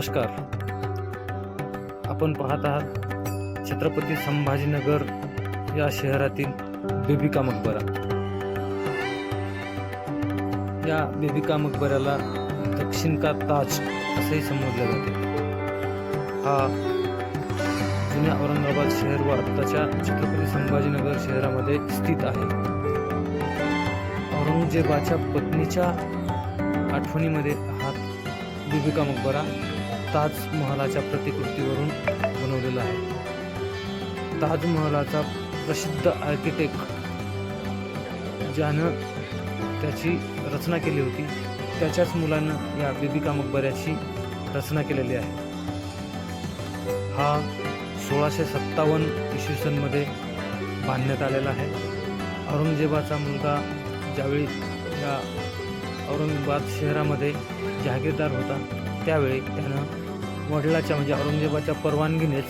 नमस्कार. आपण पाहत आहात छत्रपती संभाजीनगर या शहरातील बेबिका मकबरा या बेबिका मकबऱ्याला दक्षिण का ताज असेही संबोधले जाते. हा जुन्या औरंगाबाद शहर व आत्ताच्या छत्रपती संभाजीनगर शहरामध्ये स्थित आहे. औरंगजेबाच्या पत्नीच्या आठवणीमध्ये हा बिबिका मकबरा ताजमहालाच्या प्रतिकृतीवरून बनवलेला आहे. ताजमहालाचा प्रसिद्ध आर्किटेक्ट ज्यानं त्याची रचना केली होती त्याच्याच मुलानं या बिबिका मकबऱ्याची रचना केलेली आहे. हा सोळाशे सत्तावन्न इसवी सनमध्ये बांधण्यात आलेला आहे. औरंगजेबाचा मुलगा ज्यावेळी या औरंगाबाद शहरामध्ये जहागीरदार होता त्यावेळी त्यानं वडिलाच्या म्हणजे औरंगजेबाच्या परवानगीनेच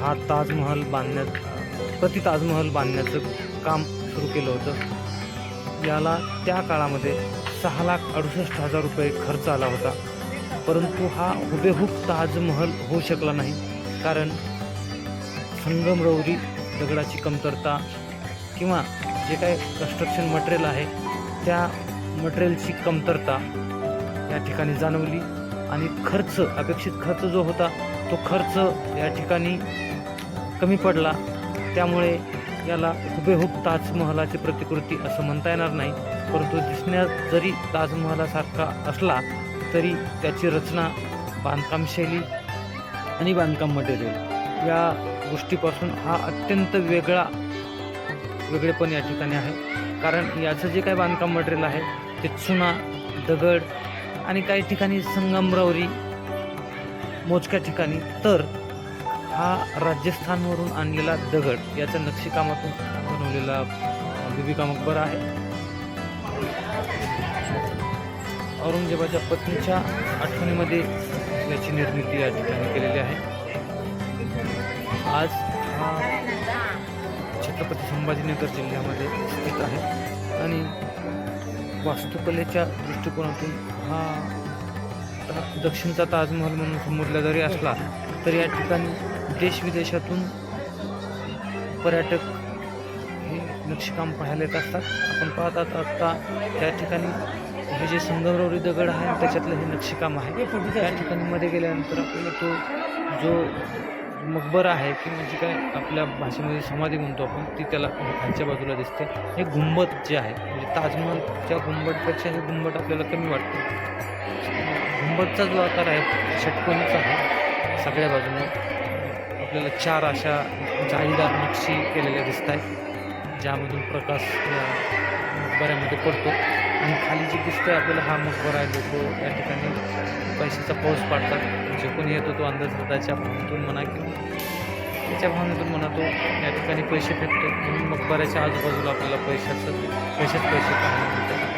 हा ताजमहल बांधण्यात प्रति ताजमहल बांधण्याचं काम सुरू केलं होतं. याला त्या काळामध्ये सहा लाख अडुसष्ट हजार रुपये खर्च आला होता. परंतु हा हुबेहूब ताजमहल होऊ शकला नाही कारण संगमरवरी दगडाची कमतरता किंवा जे काही कन्स्ट्रक्शन मटेरियल आहे त्या मटेरियलची कमतरता या ठिकाणी जाणवली. आणि खर्च अपेक्षित खर्च जो होता तो खर्च या ठिकाणी कमी पडला. त्यामुळे याला हुबेहूब ताजमहलाची प्रतिकृती असं म्हणता येणार नाही. परंतु दिसण्यात जरी ताजमहलासारखा असला तरी त्याची रचना बांधकाम शैली आणि बांधकाम मटेरियल या गोष्टीपासून हा अत्यंत वेगळा वेगळेपण या ठिकाणी आहे. कारण याचं जे काही बांधकाम मटेरियल आहे ते चुना दगड आणि काही ठिकाणी संगमरवरी मोजक्या ठिकाणी. तर हा राजस्थानवरून आणलेला दगड याच्या नक्षीकामातून बनवलेला बिबिका मकबरा आहे. औरंगजेबाच्या पत्नीच्या आठवणीमध्ये याची निर्मिती या ठिकाणी केलेली आहे. आज हा छत्रपती संभाजीनगर जिल्ह्यामध्ये स्थित आहे. आणि वास्तुकलेच्या दृष्टिकोनातून हा दक्षिणचा ताजमहल म्हणून संबोधला जरी असला तरी या ठिकाणी देशविदेशातून पर्यटक हे नक्षीकाम पाहायला येत असतात. आपण पाहतात आता त्या ठिकाणी हे जे संगमरवरी दगड आहे त्याच्यातलं हे नक्षीकाम आहे. त्या ठिकाणी मध्ये गेल्यानंतर आपल्याला तो जो मकबरा आहे की म्हणजे काय आपल्या भाषेमध्ये समाधी म्हणतो आपण ती त्याला खालच्या बाजूला दिसते. हे गुंबद जे आहे म्हणजे ताजमहलच्या घुंबटपेक्षा हे गुंबट आपल्याला कमी वाटते. घुंबटचा जो आकार आहे षटकोनीचा आहे सगळ्या बाजूने आपल्याला चार अशा जाळीदार नक्षी केलेल्या दिसत आहेत ज्यामधून प्रकाश या मकबऱ्यामध्ये पडतो. आणि खाली जे दिसतं आपल्याला हा मकबरा आहे लोक या ठिकाणी पैशाचा पाऊस पाडतात. जे कोणी येतो तो अंधश्रद्धाच्या भावनेतून म्हणा किंवा त्याच्या भावनेतून म्हणा तो या ठिकाणी पैसे फेकतो. म्हणून मकबऱ्याच्या आजूबाजूला आपल्याला पैशाचं पैसेच पैसे पाहायला मिळतात.